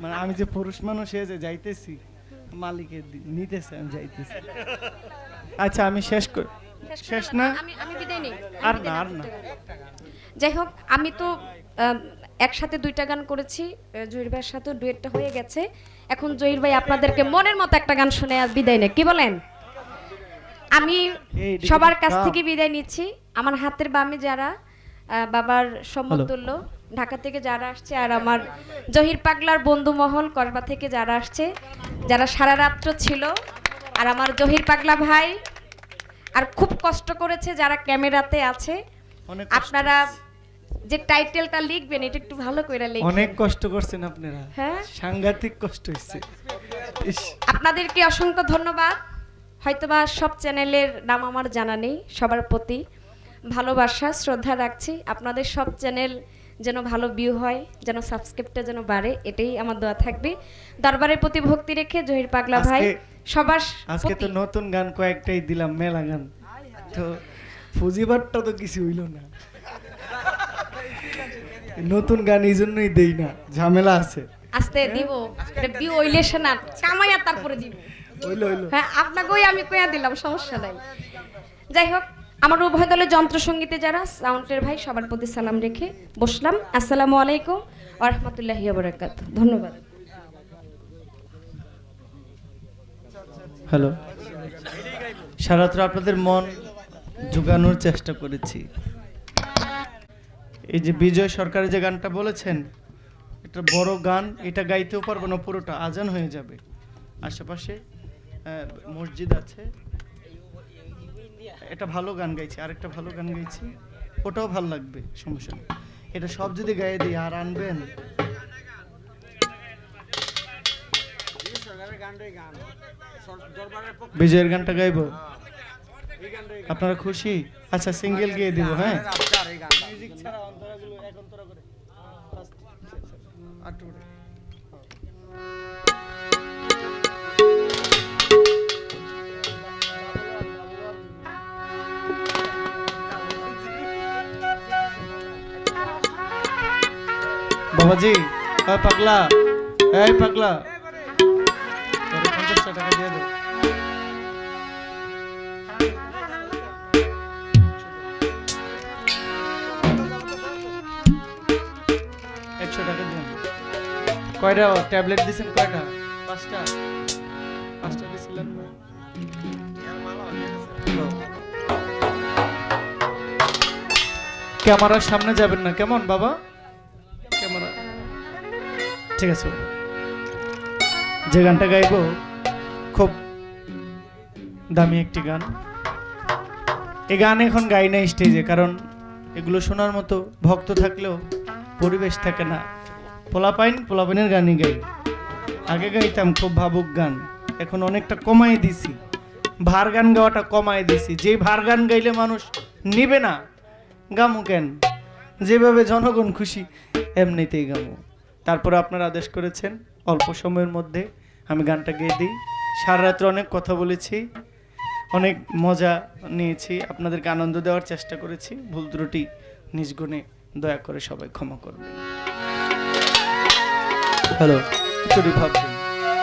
মানে আমি যে পুরুষ মানুষ হয়ে যে যাইতেছি মালিকের নিতেছে আমি যাইতেছি। আচ্ছা আমি শেষ করি শেষ না। আমি বিদায় নেই। আর না আর না। যাই হোক আমি তো একসাথে দুইটা গান করেছি। জহির ভাইয়ের সাথে ডুয়েটটা হয়ে গেছে। এখন জহির ভাই আপনাদেরকে মনের মতো একটা গান শুনে আর বিদায় নেই কি বলেন? আমি সবার কাছ থেকে বিদায় নিচ্ছি। আমার হাতের বামে যারা বাবার সমতুল্য ঢাকা থেকে যারা আসছে আর আমার জহির পাগলার বন্ধু মহল কসবা থেকে যারা আসছে যারা সারা রাত্র ছিল আর আমার জহির পাগলা ভাই আর খুব কষ্ট করেছে যারা ক্যামেরাতে আছে। আপনারা যে টাইটেলটা লিখবেন এটা একটু ভালো করে লিখবেন। অনেক কষ্ট করছেন আপনারা। হ্যাঁ? সাংঘাতিক কষ্ট হচ্ছে আপনাদেরকে অসংখ্য ধন্যবাদ। হয়তোবা সব চ্যানেলের নাম আমার জানা নেই সবার প্রতি ভালোবাসা শ্রদ্ধা রাখছি। আপনাদের সব চ্যানেল যেন ভালো ভিউ হয় যেন সাবস্ক্রাইবটা যেন বাড়ে এটাই আমার দোয়া থাকবে। দরবারের প্রতি ভক্তি রেখে জহির পাগলা ভাই সবার আজকে তো নতুন গান কয়েকটাই দিলাম মেলা গান। তো ফুজিবারটা তো কিছু হইল না। নতুন গান এই জন্যই দেই না ঝামেলা আছে। আস্তে দিব ভিউ ওইলেশন না কামাইয়া তারপরে দিব। হইল হইল। হ্যাঁ আপনাকেই আমি কইয়া দিলাম সমস্যা নাই। যাই হোক আমার উভয় দলের যন্ত্রসঙ্গীতে যারা, সাউন্ডের ভাই, সবার প্রতি সালাম রেখে বসলাম। আসসালামু আলাইকুম আরহামতুল্লাহি বারাকাত ধন্যবাদ। হ্যালো। সারাত্র আপনাদের মন জোগানোর চেষ্টা করেছি। এই যে বিজয় সরকারের যে গানটা বলেছেন এটা বড় গান, এটা গাইতেও পারব না, পুরোটা আজান হয়ে যাবে। আশেপাশে মসজিদ আছে এটা ভালো গান গাইছি, আরেকটা ভালো গান গাইছি, ওটাও ভালো লাগবে, সমস্যা এটা সব যদি গায়ে দিই আর আনবেন বিজয়ের গানটা গাইবো? আপনারা খুশি? আচ্ছা সিঙ্গেল গিয়ে দিব হ্যাঁ? ছাড়া এক অন্তরা করে। বাবাজি পাগলা, এই পাগলা। কয়টা ট্যাবলেট দিছেন কয়টা পাঁচটা। পাঁচটা দিছিলেন ক্যামেরার সামনে যাবেন না। কেমন বাবা? ক্যামেরা ঠিক আছে। যে গানটা গাইবো, খুব দামি একটি গান। এই গান এখন গাই না স্টেজে, কারণ এগুলো শোনার মতো ভক্ত থাকলেও পরিবেশ থাকে না। পোলাপাইন, পোলাপাইনের গানই গাই। আগে গাইতাম খুব ভাবুক গান, এখন অনেকটা কমাই দিছি। ভার গান গাওয়াটা কমাই দিছি। যে ভার গান গাইলে মানুষ নিবে না। গামু কেন? যেভাবে জনগণ খুশি এমনিতেই গামো। তারপর আপনারা আদেশ করেছেন অল্প সময়ের মধ্যে আমি গানটা গেয়ে দিই। সারা রাত্রে অনেক কথা বলেছি অনেক মজা নিয়েছি আপনাদেরকে আনন্দ দেওয়ার চেষ্টা করেছি। ভুল ত্রুটি নিজগুণে দয়া করে সবাই ক্ষমা করবে হ্যালো ভাবছি